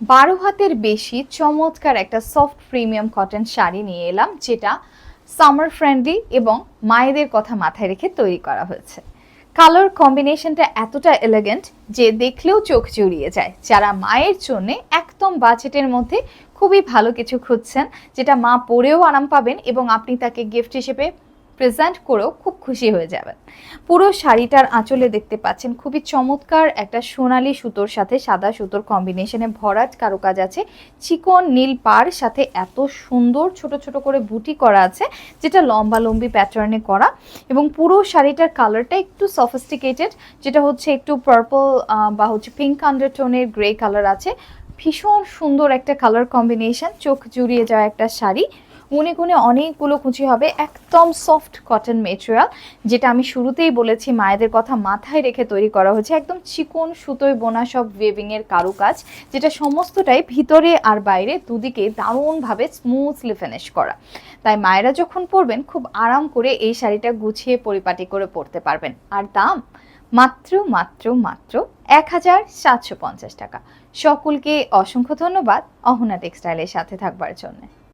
বারো হাতের বেশি চমৎকার একটা সফট প্রিমিয়াম কটন শাড়ি নিয়ে এলাম, যেটা সামার ফ্রেন্ডলি এবং মায়েদের কথা মাথায় রেখে তৈরি করা হয়েছে। কালার কম্বিনেশনটা এতটা এলিগেন্ট যে দেখলেও চোখ জুড়িয়ে যায়। যারা মায়ের জন্যে একদম বাজেটের মধ্যে খুবই ভালো কিছু খুঁজছেন, যেটা মা পরেও আরাম পাবেন এবং আপনি তাকে গিফট হিসেবে প্রেজেন্ট করেও খুব খুশি হয়ে যাবেন। পুরো শাড়িটার আঁচলে দেখতে পাচ্ছেন, খুবই চমৎকার একটা সোনালি সুতোর সাথে সাদা সুতোর কম্বিনেশনে ভরাট কারুকাজ আছে। চিকন নীল পার সাথে এত সুন্দর ছোট ছোট করে বুটি করা আছে, যেটা লম্বা লম্বি প্যাটার্নে করা। এবং পুরো শাড়িটার কালারটা একটু সফিস্টিকেটেড যেটা হচ্ছে একটু পার্পল বা হচ্ছে পিঙ্ক আন্ডারটোনের গ্রে কালার আছে। ভীষণ সুন্দর একটা কালার কম্বিনেশন চোখ জুড়িয়ে যাওয়া একটা শাড়ি। গুনে গুনে অনেকগুলো কুচি হবে, একদম সফট কটন মেটেরিয়াল যেটা আমি শুরুতেই বলেছি মায়েদের কথা মাথায় রেখে তৈরি করা হয়েছে। একদম চিকন সুতোয় বোনা সব ওয়েভিং এর কারুকাজ, যেটা সমস্তটাই ভিতরে আর বাইরে দুদিকে দারুণভাবে স্মুথলি ফিনিশ করা। তাই মায়েরা যখন পরবেন, খুব আরাম করে এই শাড়িটা গুছিয়ে পরিপাটি করে পরতে পারবেন। আর দাম? মাত্র মাত্র মাত্র এক হাজার সাতশো পঞ্চাশ টাকা। সকলকে অসংখ্য ধন্যবাদ অহনা টেক্সটাইলের সাথে থাকবার জন্য।